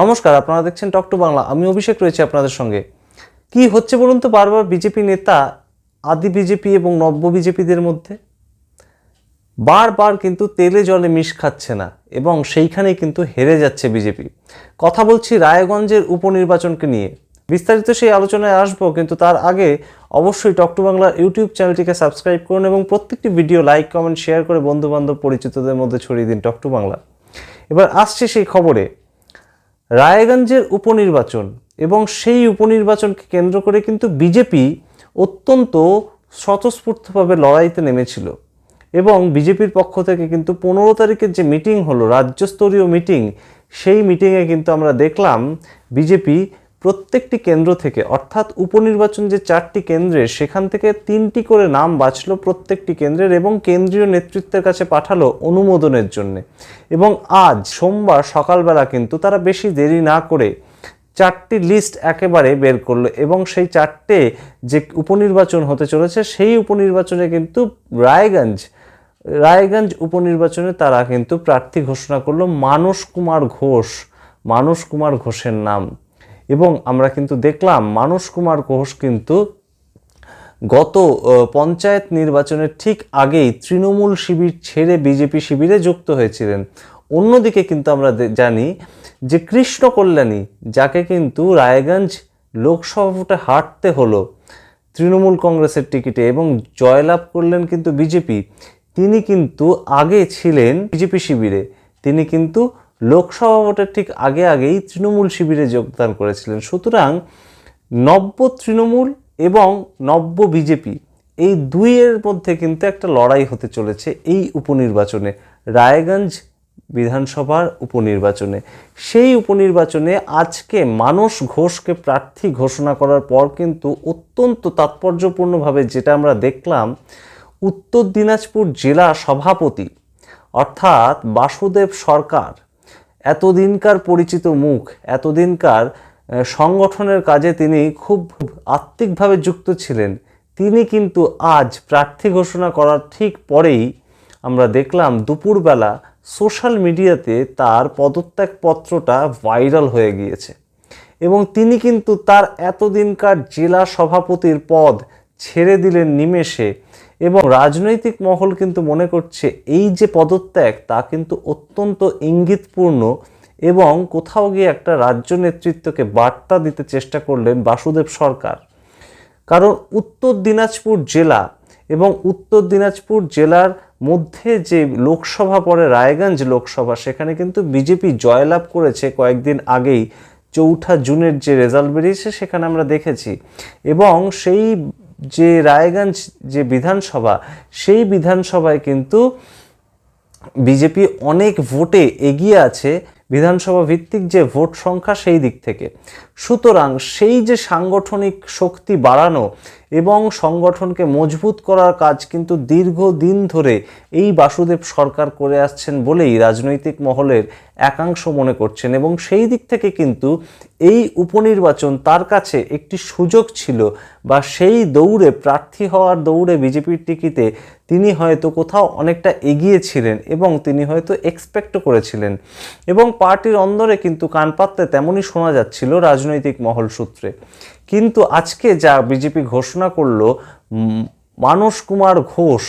নমস্কার, আপনারা দেখছেন টক টু বাংলা আমি অভিষেক রয়েছে আপনাদের সঙ্গে। কি হচ্ছে বলুন তো বারবার বিজেপি নেতা, আদি বিজেপি এবং নব্য বিজেপিদের মধ্যে? বারবার কিন্তু তেলে জলে মিশ খাচ্ছে না এবং সেইখানে কিন্তু হেরে যাচ্ছে বিজেপি। কথা বলছি রায়গঞ্জের উপনির্বাচনকে নিয়ে। বিস্তারিত সেই আলোচনায় আসব, কিন্তু তার আগে অবশ্যই টক টু বাংলার ইউটিউব চ্যানেলটিকে সাবস্ক্রাইব করুন এবং প্রত্যেকটি ভিডিও লাইক, কমেন্ট, শেয়ার করে বন্ধু বান্ধব পরিচিতদের মধ্যে ছড়িয়ে দিন টক টু বাংলা এবার আসছে সেই খবরে। রায়গঞ্জের উপনির্বাচন এবং সেই উপনির্বাচনকে কেন্দ্র করে কিন্তু বিজেপি অত্যন্ত স্বতঃস্ফূর্তভাবে লড়াইতে নেমেছিল এবং বিজেপির পক্ষ থেকে কিন্তু পনেরো তারিখের যে মিটিং হলো, রাজ্যস্তরীয় মিটিং, সেই মিটিংয়ে কিন্তু আমরা দেখলাম বিজেপি প্রত্যেকটি কেন্দ্র থেকে, অর্থাৎ উপনির্বাচন যে চারটি কেন্দ্রের সেখান থেকে তিনটি করে নাম বাছলো প্রত্যেকটি কেন্দ্রের এবং কেন্দ্রীয় নেতৃত্বের কাছে পাঠালো অনুমোদনের জন্য। এবং আজ সোমবার সকালবেলা কিন্তু তারা বেশি দেরি না করে চারটি লিস্ট একেবারে বের করল এবং সেই চারটে যে উপনির্বাচন হতে চলেছে, সেই উপনির্বাচনে কিন্তু রায়গঞ্জ রায়গঞ্জ উপনির্বাচনে তারা কিন্তু প্রার্থী ঘোষণা করল মানস কুমার ঘোষ, মানস কুমার ঘোষের নাম। এবং আমরা কিন্তু দেখলাম মানস কুমার ঘোষ কিন্তু গত পঞ্চায়েত নির্বাচনের ঠিক আগেই তৃণমূল শিবির ছেড়ে বিজেপি শিবিরে যুক্ত হয়েছিলেন। অন্যদিকে কিন্তু আমরা জানি যে কৃষ্ণ কল্যাণী, যাকে কিন্তু রায়গঞ্জ লোকসভা ভোটে হারতে হলো তৃণমূল কংগ্রেসের টিকিটে এবং জয়লাভ করলেন কিন্তু বিজেপি, তিনি কিন্তু আগে ছিলেন বিজেপি শিবিরে। তিনি কিন্তু লোকসভা ভোটের ঠিক আগে আগেই তৃণমূল শিবিরে যোগদান করেছিলেন। সুতরাং নব্য তৃণমূল এবং নব্য বিজেপি এই দুইয়ের মধ্যে কিন্তু একটা লড়াই হতে চলেছে এই উপনির্বাচনে। রায়গঞ্জ বিধানসভার উপনির্বাচনে। সেই উপনির্বাচনে আজকে মানস ঘোষকে প্রার্থী ঘোষণা করার পর কিন্তু অত্যন্ত তাৎপর্যপূর্ণভাবে যেটা আমরা দেখলাম, উত্তর দিনাজপুর জেলা সভাপতি অর্থাৎ বাসুদেব সরকার এতদিনকার পরিচিত মুখ, এতদিনকার সংগঠনের কাজে তিনি খুব আত্মিকভাবে যুক্ত ছিলেন। তিনি কিন্তু আজ প্রার্থী ঘোষণা করার ঠিক পরেই আমরা দেখলাম দুপুরবেলা সোশ্যাল মিডিয়াতে তার পদত্যাগ পত্রটা ভাইরাল হয়ে গিয়েছে এবং তিনি কিন্তু তার এতদিনকার জেলা সভাপতির পদ ছেড়ে দিলেন নিমেষে। এবং রাজনৈতিক মহল কিন্তু মনে করছে এই যে পদত্যাগ তা কিন্তু অত্যন্ত ইঙ্গিতপূর্ণ এবং কোথাও গিয়ে একটা রাজ্য নেতৃত্বকে বার্তা দিতে চেষ্টা করলেন বাসুদেব সরকার। কারণ উত্তর দিনাজপুর জেলা এবং উত্তর দিনাজপুর জেলার মধ্যে যে লোকসভা পড়ে, রায়গঞ্জ লোকসভা, সেখানে কিন্তু বিজেপি জয়লাভ করেছে কয়েকদিন আগেই। চৌঠা জুনের যে রেজাল্ট বেরিয়েছে সেখানে আমরা দেখেছি। এবং সেই যে রায়গঞ্জ যে বিধানসভা, সেই বিধানসভায় কিন্তু বিজেপি অনেক ভোটে এগিয়ে আছে বিধানসভা ভিত্তিক যে ভোট সংখ্যা সেই দিক থেকে। সুতরাং সেই যে সাংগঠনিক শক্তি বাড়ানো এবং সংগঠনকে মজবুত করার কাজ কিন্তু দীর্ঘদিন ধরে এই বাসুদেব সরকার করে আসছেন বলেই রাজনৈতিক মহলের একাংশ মনে করছেন এবং সেই দিক থেকে কিন্তু এই উপনির্বাচন তার কাছে একটি সুযোগ ছিল বা সেই দৌড়ে প্রার্থী হওয়ার দৌড়ে বিজেপির টিকিতে তিনি হয়তো কোথাও অনেকটা এগিয়ে ছিলেন এবং তিনি হয়তো এক্সপেক্টও করেছিলেন। এবং পার্টির অন্দরে কিন্তু কান পাততে তেমনই শোনা যাচ্ছিল রাজনৈতিক মহল সূত্রে। কিন্তু আজকে যা বিজেপি ঘোষণা করল মানস কুমার ঘোষ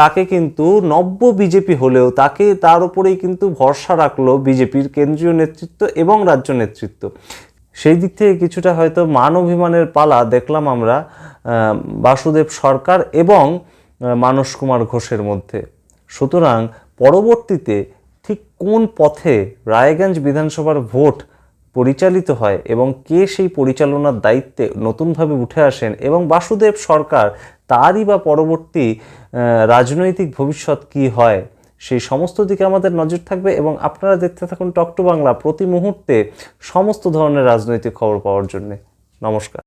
তাকে কিন্তু নব্য বিজেপি হলেও তাকে তার উপরেই কিন্তু ভরসা রাখল বিজেপির কেন্দ্রীয় নেতৃত্ব এবং রাজ্য নেতৃত্ব। সেই দিক থেকে কিছুটা হয়তো মান অভিমানের পালা দেখলাম আমরা বাসুদেব সরকার এবং মানস কুমার ঘোষের মধ্যে। সুতরাং পরবর্তীতে ঠিক কোন পথে রায়গঞ্জ বিধানসভার ভোট পরিচালিত হয় এবং কে সেই পরিচালনার দায়িত্বে নতুনভাবে উঠে আসেন এবং বাসুদেব সরকার তারই বা পরবর্তী রাজনৈতিক ভবিষ্যৎ কি হয়, সেই সমস্ত দিকে আমাদের নজর থাকবে এবং আপনারা দেখতে থাকুন টক টু বাংলা প্রতি মুহূর্তে সমস্ত ধরনের রাজনৈতিক খবর পাওয়ার জন্যে। নমস্কার।